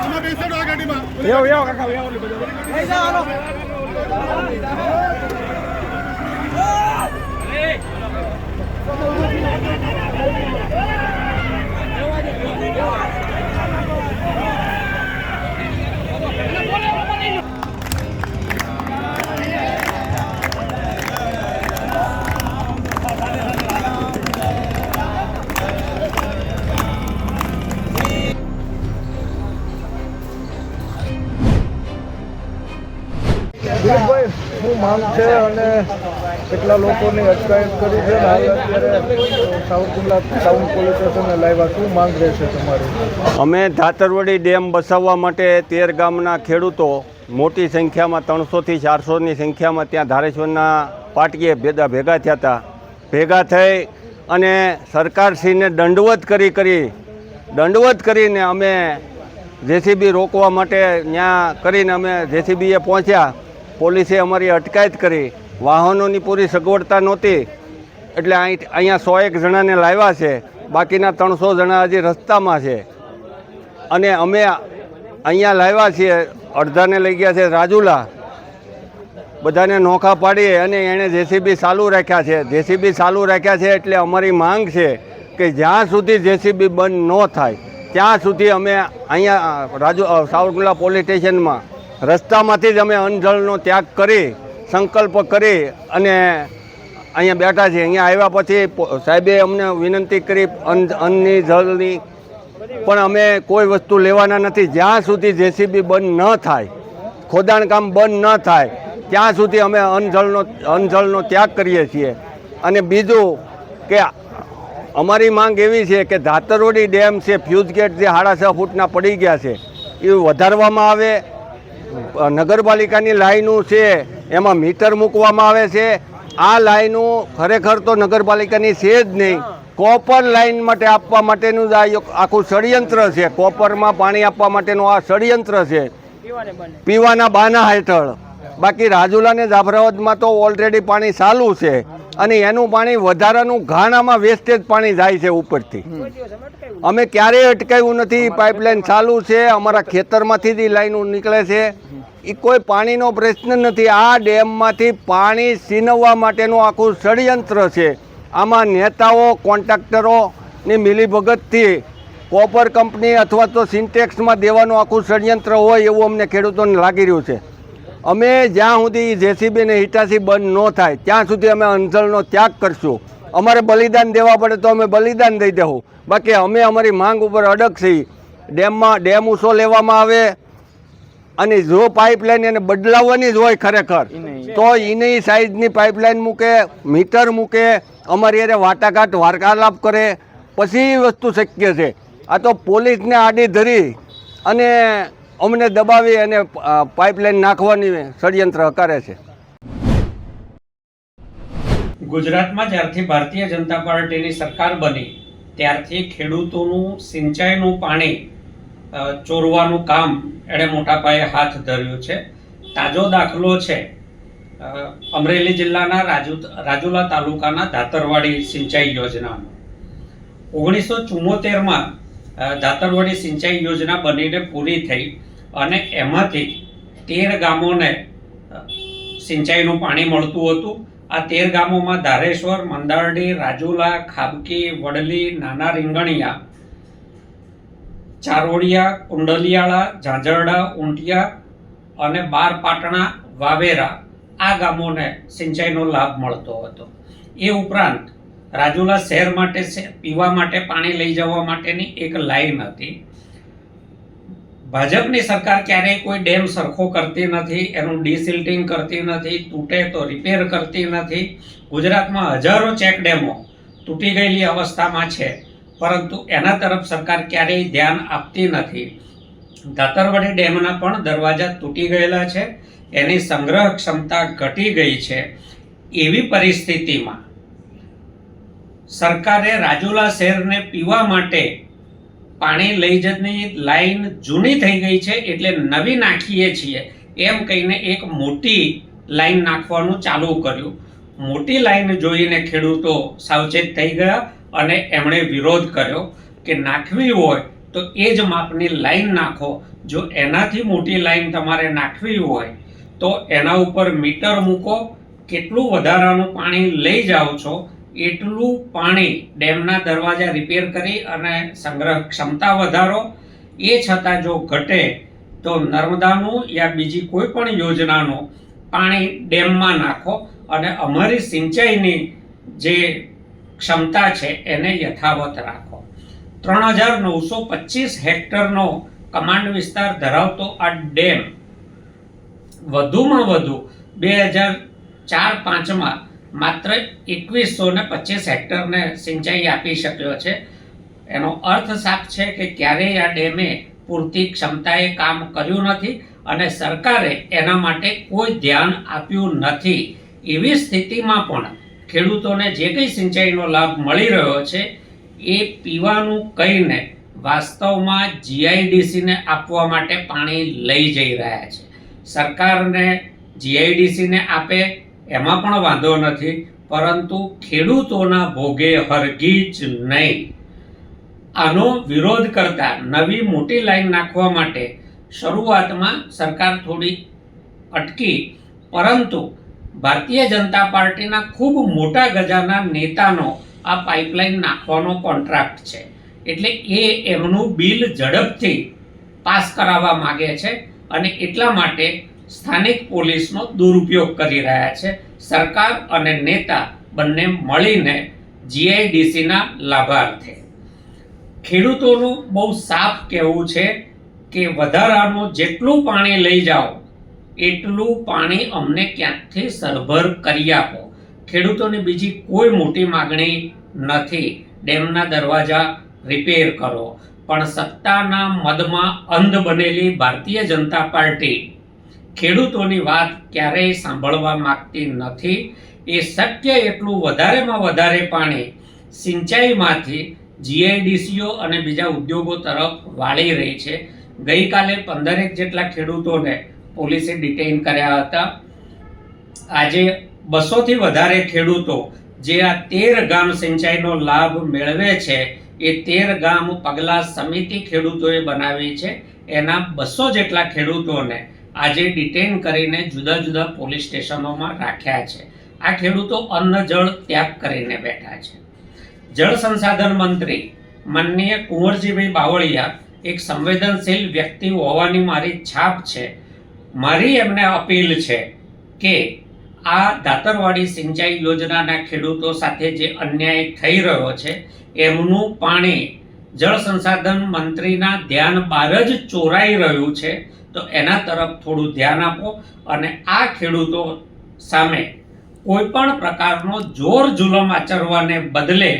સમિતિ એવો એવો કાકા એવો શું માંગ છે અને કેટલા લોકોની અટકાયત કરી છે? અત્યારે સાવરકુંડલા ટાઉન પોલીસ સ્ટેશને લાવ્યા. શું માંગ રહેશે તમારી? અમે ધાતરવડી ડેમ બસાવવા માટે તેર ગામના ખેડૂતો મોટી સંખ્યામાં ત્રણસોથી ચારસોની સંખ્યામાં ત્યાં ધારેશ્વરના પાટીએ ભેગા ભેગા થયા હતા. ભેગા થઈ અને સરકારશ્રીને દંડવત કરી કરી, દંડવત કરીને અમે જેસીબી રોકવા માટે ત્યાં કરીને અમે જેસીબીએ પહોંચ્યા. પોલીસે અમારી અટકાયત કરી. વાહનોની પૂરી સગવડતા નહોતી. એટલે અહીં અહીંયા સો એક જણાને લાવ્યા છે. બાકીના ત્રણસો જણા હજી રસ્તામાં છે. અને અમે અહીંયા લાવ્યા છીએ. અડધાને લઈ ગયા છે રાજુલા. બધાને નોખા પાડી અને એણે જેસીબી ચાલુ રાખ્યા છે. જેસીબી ચાલુ રાખ્યા છે એટલે અમારી માંગ છે કે જ્યાં સુધી જેસીબી બંધ ન થાય, ત્યાં સુધી અમે અહીંયા રાજુ સાવરકુંડલા પોલીસ સ્ટેશનમાં રસ્તામાંથી જ અમે અનજળનો ત્યાગ કરી, સંકલ્પ કરી અને અહીંયા બેઠા છીએ. અહીંયા આવ્યા પછી સાહેબે અમને વિનંતી કરી અન્ન અન્નની, જળની, પણ અમે કોઈ વસ્તુ લેવાના નથી. જ્યાં સુધી જેસીબી બંધ ન થાય ખોદાણ કામ બંધ ન થાય, ત્યાં સુધી અમે અનજળનો અનજળનો ત્યાગ કરીએ છીએ. અને બીજું કે અમારી માંગ એવી છે કે ધાતરોડી ડેમ છે ફ્યુઝ ગેટ જે સાડા છ ફૂટના પડી ગયા છે, એ વધારવામાં આવે નગરપાલિકાની લાઈનો છે એમાં મીટર મૂકવામાં આવે છે. આ લાઈનો ખરેખર તો નગરપાલિકાની છે જ નહીં. કોપર લાઈન માટે આપવા માટેનું જ આ આખું ષડયંત્ર છે. કોપરમાં પાણી આપવા માટેનું આ ષડયંત્ર છે. પીવાના બાના. હેઠળ. બાકી રાજુલા ને જાફરાબાદમાં તો ઓલરેડી પાણી ચાલુ છે. અને એનું પાણી વધારાનું ઘાણામાં વેસ્ટેજ પાણી જાય છે ઉપરથી. અમે ક્યારેય અટકાવ્યું નથી પાઇપલાઇન ચાલુ છે, અમારા ખેતરમાંથી જ લાઈનો નીકળે છે. એ કોઈ પાણીનો પ્રશ્ન નથી. આ ડેમમાંથી પાણી સીનવવા માટેનું આખું ષડયંત્ર છે. આમાં નેતાઓ કોન્ટ્રાક્ટરોની મિલીભગતથી કોપર કંપની અથવા તો સિન્ટેક્સમાં દેવાનું આખું ષડયંત્ર હોય એવું અમને ખેડૂતોને લાગી રહ્યું છે. અમે જ્યાં સુધી જેસીબી ને હિટાસી બંધ ન થાય ત્યાં સુધી અમે અંજળનો ત્યાગ કરશું. અમારે બલિદાન દેવા પડે તો અમે બલિદાન દઈ દેવું. બાકી અમે અમારી માંગ ઉપર અડગ છીએ ડેમમાં ડેમ ઉછો લેવામાં આવે અને જો પાઇપલાઇન એને બદલાવવાની જ હોય ખરેખર તો એની સાઈઝની પાઇપલાઇન મૂકે મીટર મૂકે અમારી એને વાટાઘાટ વાર્તાલાપ કરે. પછી વસ્તુ શક્ય છે. આ તો પોલીસને આડી ધરી અને અમને દબાવી અને પાઇપલાઇન નાખવાની ષડયંત્ર કરે છે. ગુજરાતમાં જ્યારથી ભારતીય જનતા પાર્ટીની સરકાર બની, ત્યારથી ખેડૂતોનું સિંચાઈનું પાણી ચોરવાનું કામ એણે મોટા પાયે હાથ ધર્યું છે. તાજો દાખલો છે અમરેલી જિલ્લાના રાજુ, રાજુલા તાલુકાના ધાતરવાડી સિંચાઈ યોજનાનો. ઓગણીસો ચુમ્મોતેરમાં ધાતરવાડી સિંચાઈ યોજના બનીને પૂરી થઈ. અને એમાંથી તેર ગામોને સિંચાઈનું પાણી મળતું હતું. આ તેર ગામોમાં ધારેશ્વર, મંદારડી, રાજુલા, ખાબકી, વડલી, નાના રીંગણિયા, ચારોડિયા, કુંડલિયાળા, ઝાંઝરડા, ઊંટિયા અને બાર પાટણા, વાવેરા આ ગામોને સિંચાઈનો લાભ મળતો હતો. એ ઉપરાંત રાજુલા શહેર માટે, પીવા માટે પાણી લઈ જવા માટેની એક લાઈન હતી. ભાજપની સરકાર ક્યારેય કોઈ ડેમ સરખો કરતી નથી, એનું ડિસિલ્ટિંગ કરતી નથી, તૂટે તો રિપેર કરતી નથી. ગુજરાતમાં હજારો ચેક ડેમો તૂટી ગયેલી અવસ્થામાં છે, પરંતુ એના તરફ સરકાર ક્યારેય ધ્યાન આપતી નથી. ધાતરવડી ડેમના પણ દરવાજા તૂટી ગયેલા છે, એની સંગ્રહ ક્ષમતા ઘટી ગઈ છે. એવી પરિસ્થિતિમાં સરકારે રાજુલા શહેરને પીવા માટે પાણી લઈ જતની લાઈન જૂની થઈ ગઈ છે એટલે નવી નાખીએ છીએ. એમ કહીને એક મોટી લાઈન નાખવાનું ચાલુ કર્યું. મોટી લાઈન જોઈને ખેડૂતો સાવચેત થઈ ગયા અને એમણે વિરોધ કર્યો કે નાખવી હોય તો એ જ માપની લાઈન નાખો. જો એનાથી મોટી લાઈન તમારે નાખવી હોય તો એના ઉપર મીટર મૂકો. કેટલું વધારાનું પાણી લઈ જાઓ છો એટલું પાણી ડેમના દરવાજા રિપેર કરી અને સંગ્રહ ક્ષમતા વધારો. એ છતાં જો ઘટે તો નર્મદાનું યા બીજી કોઈ પણ યોજનાનું પાણી ડેમમાં નાખો અને અમારી સિંચાઈની જે ક્ષમતા છે એને યથાવત રાખો. ત્રણ હજાર નવસો પચીસ હેક્ટરનો કમાન્ડ વિસ્તાર ધરાવતો આ ડેમ વધુમાં વધુ બે હજાર ચાર પાંચમાં માત્ર એકવીસો ને પચીસ હેક્ટરને સિંચાઈ આપી શક્યો છે. એનો અર્થ સાફ છે કે ક્યારેય આ ડેમે પૂરતી ક્ષમતાએ કામ કર્યું નથી અને સરકારે એના માટે કોઈ ધ્યાન આપ્યું નથી. એવી સ્થિતિમાં પણ ખેડૂતોને જે કંઈ સિંચાઈનો લાભ મળી રહ્યો છે, એ પીવાનું કહીને વાસ્તવમાં જીઆઈડીસીને આપવા માટે પાણી લઈ જઈ રહ્યા છે. સરકારને જીઆઈડીસીને આપે એમાં પણ વાંધો નથી, પરંતુ ખેડૂતોના ભોગે હરગીજ નહીં. આનો વિરોધ કરતા નવી મોટી લાઈન નાખવા માટે શરૂઆતમાં સરકાર થોડી અટકી, પરંતુ ભારતીય જનતા પાર્ટીના ખૂબ મોટા ગજાના નેતાનો આ પાઇપલાઇન નાખવાનો કોન્ટ્રાક્ટ છે. એટલે એ એમનું બિલ ઝડપથી પાસ કરાવવા માગે છે અને એટલા માટે સ્થાનિક પોલીસનો દુરુપયોગ કરી રહ્યા છે. સરકાર અને નેતા બંને મળીને જીઆઈડીસીના લાભાર્થે. ખેડૂતોનું બહુ સાફ કહેવું છે કે વધારાનું જેટલું પાણી લઈ જાઓ, એટલું પાણી અમને ક્યાંકથી સરભર કરી આપો. ખેડૂતોની બીજી કોઈ મોટી માગણી નથી. ડેમના દરવાજા રિપેર કરો. પણ સત્તાના મદમાં અંધ બનેલી ભારતીય જનતા પાર્ટી ખેડૂતોની વાત ક્યારેય સાંભળવા માંગતી નથી. એ શક્ય એટલું વધારેમાં વધારે પાણી સિંચાઈમાંથી જીઆઈડીસીઓ અને બીજા ઉદ્યોગો તરફ વાળી રહી છે. ગઈકાલે પંદરેક જેટલા ખેડૂતોને પોલીસે ડિટેઇન કર્યા હતા. આજે બસોથી વધારે ખેડૂતો જે આ તેર ગામ સિંચાઈનો લાભ મેળવે છે, એ તેર ગામ પગલાં સમિતિ ખેડૂતોએ બનાવી છે. એના બસો જેટલા ખેડૂતોને આજે ડિટેન કરીને જુદા જુદા પોલીસ સ્ટેશનોમાં રાખ્યા છે. આ ખેડૂતો અન્ન, જળ ત્યાગ કરીને બેઠા છે. જળ સંસાધન મંત્રી માનનીય કુંવરજીભાઈ બાવળિયા એક સંવેદનશીલ વ્યક્તિ હોવાની મારી છાપ છે. મારી એમને અપીલ છે કે આ દાતરવાડી સિંચાઈ યોજનાના ખેડૂતો સાથે જે અન્યાય થઈ રહ્યો છે, એમનું પાણી જળ સંસાધન મંત્રીના ધ્યાન બહાર જ ચોરાઈ રહ્યું છે. તો એના તરફ થોડું ધ્યાન આપો અને આ ખેડૂતો સામે કોઈપણ પ્રકારનો જોર જુલમ આચરવાને બદલે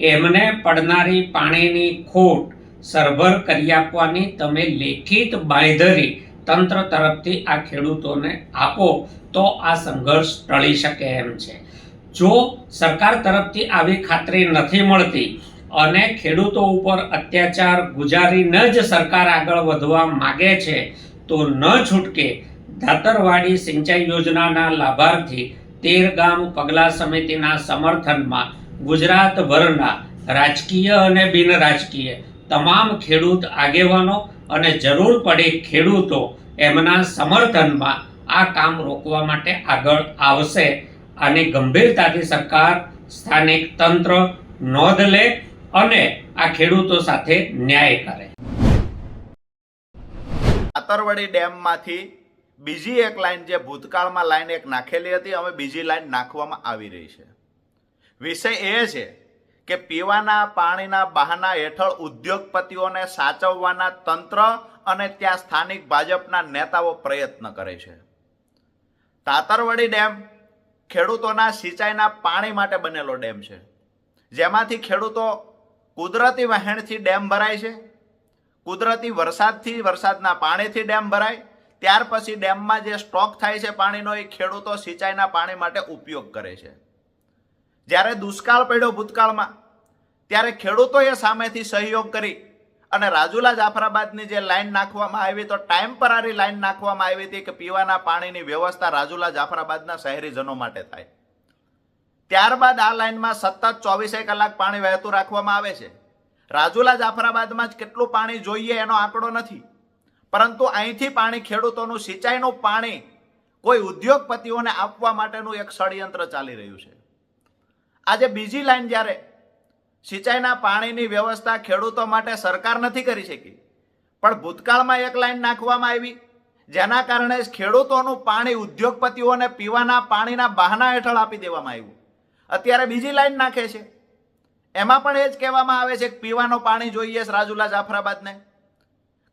એમને પડનારી પાણીની ખોટ સરભર કરી આપવાની તમે લેખિત બાંયધરી તંત્ર તરફથી આ ખેડૂતોને આપો તો આ સંઘર્ષ ટળી શકે એમ છે. જો સરકાર તરફથી આવી ખાતરી નથી મળતી અને ખેડૂતો ઉપર અત્યાચાર ગુજારીને જ સરકાર આગળ વધવા માગે છે, તો ન છૂટકે ધાતરવાડી સિંચાઈ યોજનાના લાભાર્થી તેર ગામ પગલા સમિતિના સમર્થનમાં ગુજરાતભરના રાજકીય અને બિન રાજકીય તમામ ખેડૂત આગેવાનો અને જરૂર પડે ખેડૂતો એમના સમર્થનમાં આ કામ રોકવા માટે આગળ આવશે અને ગંભીરતાથી સરકાર સ્થાનિક તંત્ર નોંધ લે અને આ ખેડૂતો સાથે ન્યાય કરે. તાતરવડી ડેમમાંથી બીજી એક લાઈન જે ભૂતકાળમાં લાઈન એક નાખેલી હતી, હવે બીજી લાઈન નાખવામાં આવી રહી છે. વિષય એ છે કે પીવાના પાણીના બહાના હેઠળ ઉદ્યોગપતિઓને સાચવવાના તંત્ર અને ત્યાં સ્થાનિક ભાજપના નેતાઓ પ્રયત્ન કરે છે. તાતરવડી ડેમ ખેડૂતોના સિંચાઈના પાણી માટે બનેલો ડેમ છે. જેમાંથી ખેડૂતો કુદરતી વહેણથી ડેમ ભરાય છે. કુદરતી વરસાદથી, વરસાદના પાણીથી ડેમ ભરાય. ત્યાર પછી ડેમમાં જે સ્ટોક થાય છે પાણીનો, એ ખેડૂતો સિંચાઈના પાણી માટે ઉપયોગ કરે છે. જ્યારે દુષ્કાળ પડ્યો ભૂતકાળમાં, ત્યારે ખેડૂતોએ સામેથી સહયોગ કરી અને રાજુલા જાફરાબાદની જે લાઈન નાખવામાં આવી, તો ટેમ્પરરી લાઈન નાખવામાં આવી હતી કે પીવાના પાણીની વ્યવસ્થા રાજુલા જાફરાબાદના શહેરીજનો માટે થાય. ત્યારબાદ આ લાઇનમાં સતત ચોવીસે કલાક પાણી વહેતું રાખવામાં આવે છે. રાજુલા જાફરાબાદમાં જ કેટલું પાણી જોઈએ એનો આંકડો નથી. પરંતુ અહીંથી પાણી ખેડૂતોનું સિંચાઈનું પાણી કોઈ ઉદ્યોગપતિઓને આપવા માટેનું એક ષડયંત્ર ચાલી રહ્યું છે. આજે બીજી લાઇન જ્યારે સિંચાઈના પાણીની વ્યવસ્થા ખેડૂતો માટે સરકાર નથી કરી શકી, પણ ભૂતકાળમાં એક લાઇન નાખવામાં આવી, જેના કારણે ખેડૂતોનું પાણી ઉદ્યોગપતિઓને પીવાના પાણીના બહાના હેઠળ આપી દેવામાં આવ્યું. અત્યારે બીજી લાઈન નાખે છે. એમાં પણ એ જ કહેવામાં આવે છે કે પીવાનું પાણી જોઈએ રાજુલા જાફરાબાદને.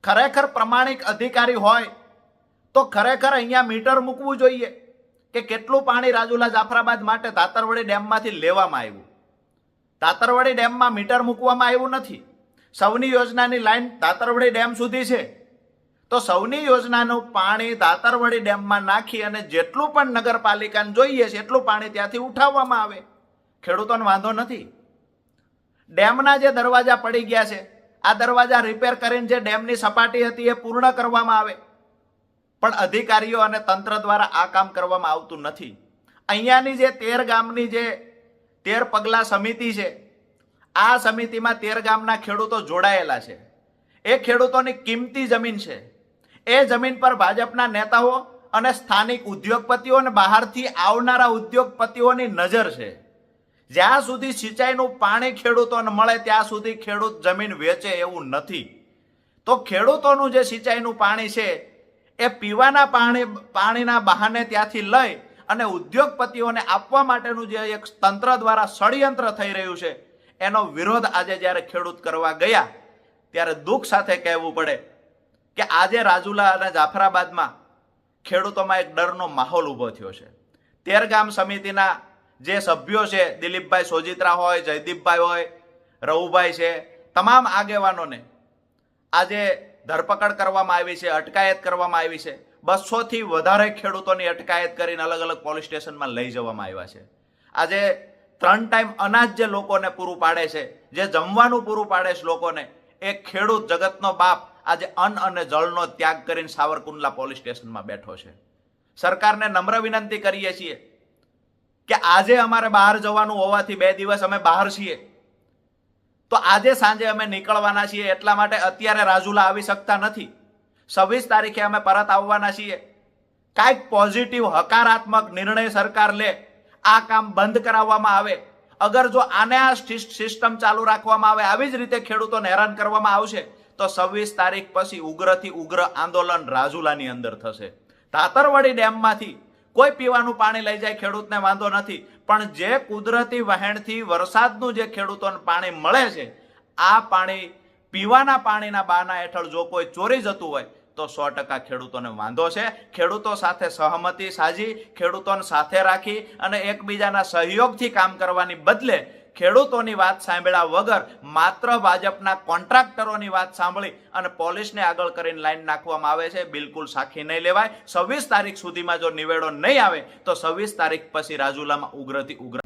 ખરેખર પ્રમાણિક અધિકારી હોય તો ખરેખર અહીંયા મીટર મૂકવું જોઈએ કે કેટલું પાણી રાજુલા જાફરાબાદ માટે તાતરવડી ડેમમાંથી લેવામાં આવ્યું. તાતરવડી ડેમમાં મીટર મૂકવામાં આવ્યું નથી. સૌની યોજનાની લાઈન તાતરવડી ડેમ સુધી છે. તો સૌની યોજનાનું પાણી દાતરવડી ડેમમાં નાખી અને જેટલું પણ નગરપાલિકાને જોઈએ છે એટલું પાણી ત્યાંથી ઉઠાવવામાં આવે. ખેડૂતોને વાંધો નથી. ડેમના જે દરવાજા પડી ગયા છે, આ દરવાજા રિપેર કરીને જે ડેમની સપાટી હતી એ પૂર્ણ કરવામાં આવે. પણ અધિકારીઓ અને તંત્ર દ્વારા આ કામ કરવામાં આવતું નથી. અહીંયાની જે તેર ગામની જે તેર પગલા સમિતિ છે, આ સમિતિમાં તેર ગામના ખેડૂતો જોડાયેલા છે. એ ખેડૂતોની કિંમતી જમીન છે. એ જમીન પર ભાજપના નેતાઓ અને સ્થાનિક ઉદ્યોગપતિઓ અને બહારથી આવનારા ઉદ્યોગપતિઓની નજર છે. જ્યાં સુધી સિંચાઈનું પાણી ખેડૂતોને મળે, ત્યાં સુધી ખેડૂત જમીન વેચે એવું નથી. તો ખેડૂતોનું જે સિંચાઈનું પાણી છે, એ પીવાના પાણી, પાણીના બહાને ત્યાંથી લઈ અને ઉદ્યોગપતિઓને આપવા માટેનું જે એક તંત્ર દ્વારા ષડયંત્ર થઈ રહ્યું છે, એનો વિરોધ આજે જ્યારે ખેડૂત કરવા ગયા, ત્યારે દુઃખ સાથે કહેવું પડે કે આજે રાજુલા અને જાફરાબાદમાં ખેડૂતોમાં એક ડરનો માહોલ ઊભો થયો છે. તેરગામ સમિતિના જે સભ્યો છે, દિલીપભાઈ સોજિત્રા હોય, જયદીપભાઈ હોય, રવુભાઈ છે, તમામ આગેવાનોને આજે ધરપકડ કરવામાં આવી છે, અટકાયત કરવામાં આવી છે. બસોથી વધારે ખેડૂતોની અટકાયત કરીને અલગ અલગ પોલીસ સ્ટેશનમાં લઈ જવામાં આવ્યા છે. આજે ત્રણ ટાઈમ અનાજ જે લોકોને પૂરું પાડે છે, જે જમવાનું પૂરું પાડે છે લોકોને, એ ખેડૂત જગતનો બાપ આજે અન્ન અને જળનો ત્યાગ કરીને સાવરકુંડલા પોલીસ સ્ટેશનમાં બેઠો છે. સરકારને નમ્ર વિનંતી કરીએ છીએ કે આજે અમારે બહાર જવાનું હોવાથી બે દિવસ અમે બહાર છીએ. તો આજે સાંજે અમે નીકળવાના છીએ એટલા માટે અત્યારે રાજુલા આવી શકતા નથી. છવ્વીસ તારીખે અમે પરત આવવાના છીએ. કાંઈક પોઝિટિવ હકારાત્મક નિર્ણય સરકાર લે, આ કામ બંધ કરાવવામાં આવે. અગર જો આને આ સિસ્ટમ ચાલુ રાખવામાં આવે, આવી જ રીતે ખેડૂતોને હેરાન કરવામાં આવશે તો છવ્વીસ તારીખ પછી ઉગ્રથી ઉગ્ર આંદોલન રાજુલાની અંદર થશે. તાતરવાડી ડેમમાંથી કોઈ પીવાનું પાણી લઈ જાય ખેડૂતને વાંધો નથી, પણ જે કુદરતી વહેણથી વરસાદનું જે ખેડૂતોને પાણી મળે છે, આ પાણી પીવાના પાણીના બાના હેઠળ જો કોઈ ચોરી જતું હોય, તો સો ટકા ખેડૂતોને વાંધો છે. ખેડૂતો સાથે સહમતિ સાજી, ખેડૂતોને સાથે રાખી અને એકબીજાના સહયોગથી કામ કરવાની બદલે ખેડૂતોની વાત સાંભળ્યા વગર માત્ર ભાજપના કોન્ટ્રાક્ટરોની વાત સાંભળી અને પોલીસને આગળ કરીને લાઈન નાખવામાં આવે છે. બિલકુલ સાખી નહીં લેવાય. છવ્વીસ તારીખ સુધીમાં જો નિવેડો નહીં આવે, તો છવ્વીસ તારીખ પછી રાજુલામાં ઉગ્રથી ઉગ્ર